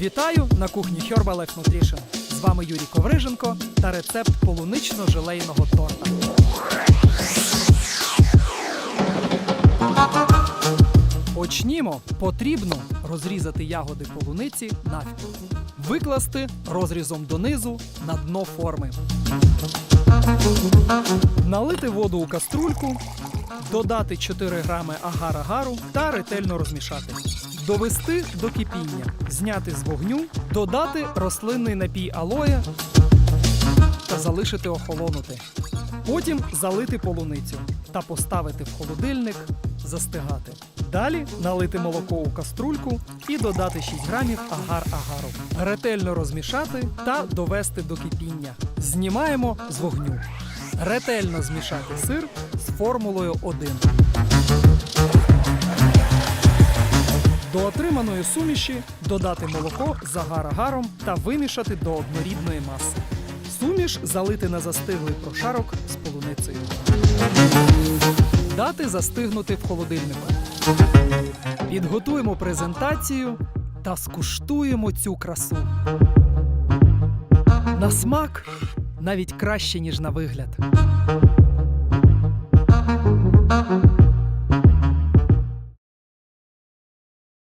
Вітаю на кухні Herbal Life Nutrition. З вами Юрій Ковриженко та рецепт полунично-желейного торта. Почнімо. Потрібно розрізати ягоди полуниці навпіл. Викласти розрізом донизу на дно форми. Налити воду у каструльку, додати 4 грами агар-агару та ретельно розмішати. Довести до кипіння, зняти з вогню, додати рослинний напій алоє та залишити охолонути. Потім залити полуницю та поставити в холодильник застигати. Далі налити молоко у каструльку і додати 6 грамів агар-агару. Ретельно розмішати та довести до кипіння. Знімаємо з вогню. Ретельно змішати сир з формулою 1. До отриманої суміші додати молоко з агар-агаром та вимішати до однорідної маси. Суміш залити на застиглий прошарок з полуницею. Дати застигнути в холодильнику. Підготуємо презентацію та скуштуємо цю красу. На смак навіть краще, ніж на вигляд.